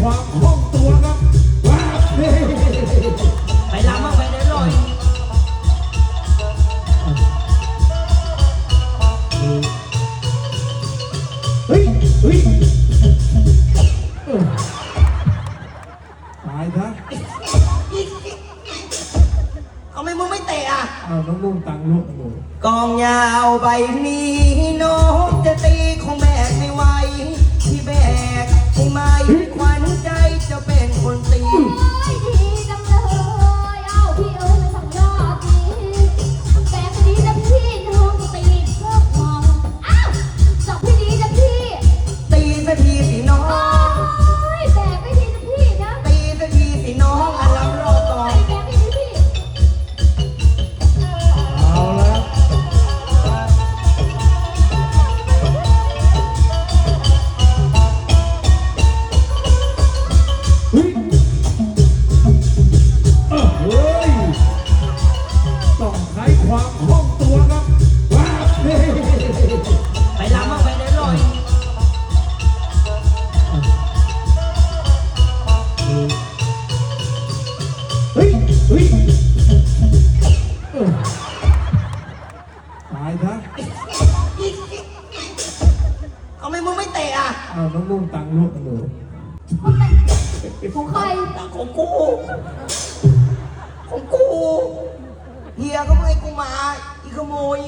ความคล่องตัวครับว้าวไปล้ำมาไปได้เลยเฮ้ยเฮ้ยตายซะเอาไม่มึงไม่เตะอ่ะเอาน้องนุ่งตังลูกหนูกองยาวใบนี้น้อง ความคล่องตัวครับว้าวเฮ้ยไปลำมาไปได้ลอยเฮ้ยเฮ้ยเออตายซะเอาไม่มึงไม่เตะอะเอาน้องนุ่งตังลูกหนูของใคร ของกู ของกู เฮียก็ไม่ให้กูมาอีขโมย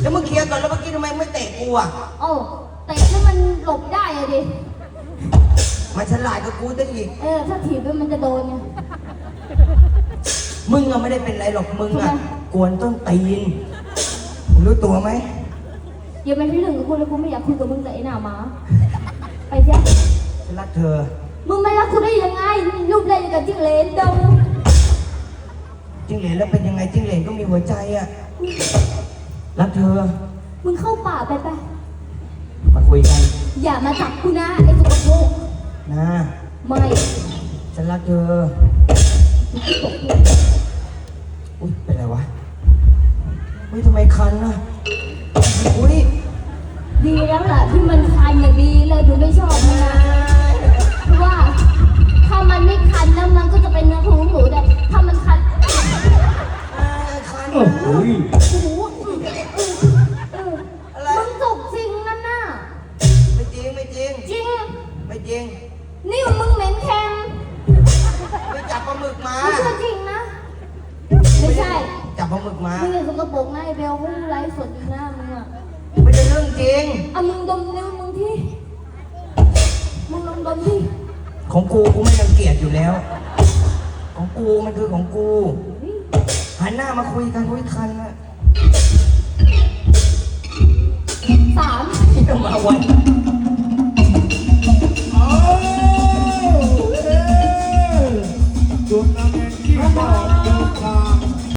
แล้วมึงเคลียร์ก่อนแล้วเมื่อกี้ทำไมไม่เตะกูอะโอ้เตะแล้วมันหลบได้อะดิมาฉลาดกับกูซะอีก เออ ถ้าถีบแล้วมันจะโดนไง มึงอะไม่ได้เป็นไรหรอกมึงอะทำไม กวนต้นตีนมึงรู้ตัวไหมอย่ามาที่หนึ่งกับกูเลยกูไม่อยากคุยกับมึงแต่ไอ้หน้าหมา ไปเสียฉันรักเธอ มึงไม่รักกูได้ยังไงรูปเล่นกับจิ้งเหลนดง จิ้งเหลนแล้วเป็นยังไงจิ้งเหลนก็มีหัวใจอะรักเธอ มึงเข้าป่าไปไป มาคุยกันอย่ามาจับกูนะไอ้สกปรกนะไม่ฉันรักเธออุ้ยเป็นไรวะอุ้ยทำไมคันอะอุ้ยดีแล้วล่ะที่มันคันอย่างดีเลยดูไม่ชอบมัน โอ้โหโอ้โหเอออะไร มึงจบจริงนั่นน่ะ ไม่จริงไม่จริง จริง ไม่จริง นี่มึงเหม็นแค็มไปจับปลาหมึกมา ไม่ใช่จริงนะ ไม่ใช่ จับปลาหมึกมา มึงอย่าสกปรกนะไอ้เบลมึงไลฟ์สดอยู่หน้ามึงอะไม่ใช่เรื่องจริงเอามึงดมนิ้วมึงที่ มึงลองดมที่ ของกูกูไม่รังเกียจอยู่แล้ว ของกูมันคือของกู หันหน้ามาคุยกันคุยคันอะสามที่จะมาวัน